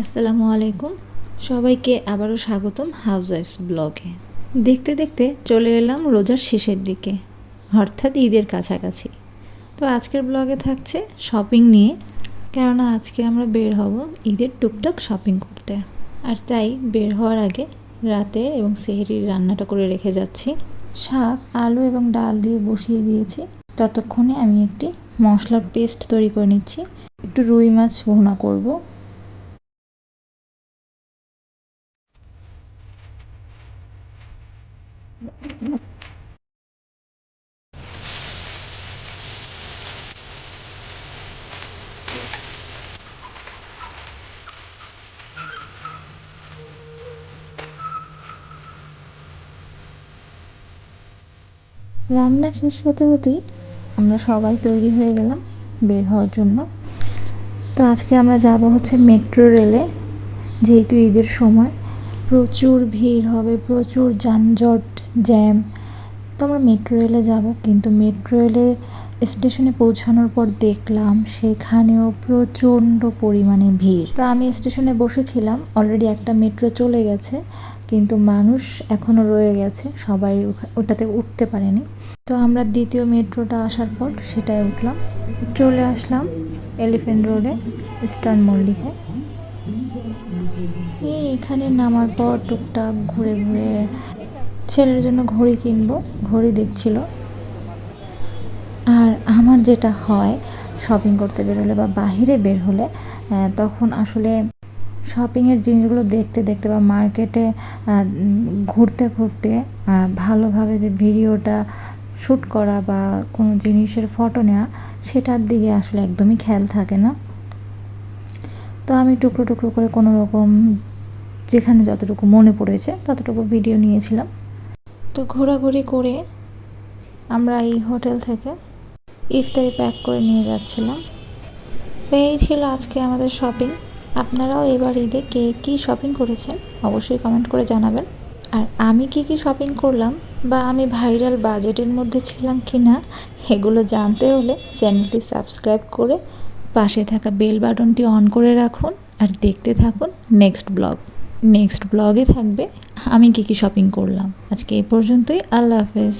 আসসালামু আলাইকুম। সবাইকে আবারও স্বাগতম হাউস ওয়াইফস ব্লগে। দেখতে দেখতে চলে এলাম রোজার শেষের দিকে, অর্থাৎ ঈদের কাছাকাছি। তো আজকের ব্লগে থাকছে শপিং নিয়ে, কেননা আজকে আমরা বের হব ঈদের টুকটাক শপিং করতে। আর তাই বের হওয়ার আগে রাতের এবং সেহরির রান্নাটা করে রেখে যাচ্ছি। শাক, আলু এবং ডাল দিয়ে বসিয়ে দিয়েছি। ততক্ষণে আমি একটি মশলার পেস্ট তৈরি করে নিচ্ছি। একটু রুই মাছ ভুনা করব। রান্না শেষ হতে হতেই আমরা সবাই তৈরি হয়ে গেলাম বের হওয়ার জন্য। তো আজকে আমরা যাব হচ্ছে মেট্রো রেলে, যেহেতু ঈদের সময় প্রচুর ভিড় হবে, প্রচুর যানজট জ্যাম তো আমরা মেট্রো রেলে যাব, কিন্তু মেট্রো রেলে স্টেশনে পৌঁছানোর পর দেখলাম সেখানেও প্রচণ্ড পরিমাণে ভিড়। তো আমি স্টেশনে বসেছিলাম অলরেডি একটা মেট্রো চলে গেছে, কিন্তু মানুষ এখনও রয়ে গেছে, সবাই ওটাতে উঠতে পারেনি। তো আমরা দ্বিতীয় মেট্রোটা আসার পর সেটায় উঠলাম, চলে আসলাম এলিফেন্ট রোডে ইস্টার্ন মল্লিকে এই এখানে নামার পর টুকটাক ঘুরে ঘুরে ছেলের জন্য ঘড়ি কিনবো, ঘড়ি দেখছিল। আর আমার যেটা হয় শপিং করতে বেরোলে বা বাহিরে বের হলে তখন আসলে শপিংয়ের জিনিসগুলো দেখতে দেখতে বা মার্কেটে ঘুরতে ঘুরতে ভালোভাবে যে ভিডিওটা শ্যুট করা বা কোনো জিনিসের ফটো নেওয়া, সেটার দিকে আসলে একদমই খেয়াল থাকে না। তো আমি টুকরো টুকরো করে কোনো রকম, যেখানে যতটুকু মনে পড়েছে, ততটুকু ভিডিও নিয়েছিলাম। তো ঘোরাঘুরি করে আমরা এই হোটেল থেকে ইফতারি প্যাক করে নিয়ে যাচ্ছিলাম। তো এই ছিল আজকে আমাদের শপিং। আপনারাও এবার ঈদে কে কী শপিং করেছেন অবশ্যই কমেন্ট করে জানাবেন। আর আমি কি কি শপিং করলাম বা আমি ভাইরাল বাজেটের মধ্যে ছিলাম কি না এগুলো জানতে হলে চ্যানেলটি সাবস্ক্রাইব করে পাশে থাকা বেল বাটনটি অন করে রাখুন আর দেখতে থাকুন নেক্সট ব্লগ। নেক্সট ব্লগে থাকবে আমি কি কি শপিং করলাম? আজকে এই পর্যন্তই আল্লাহ হাফেজ।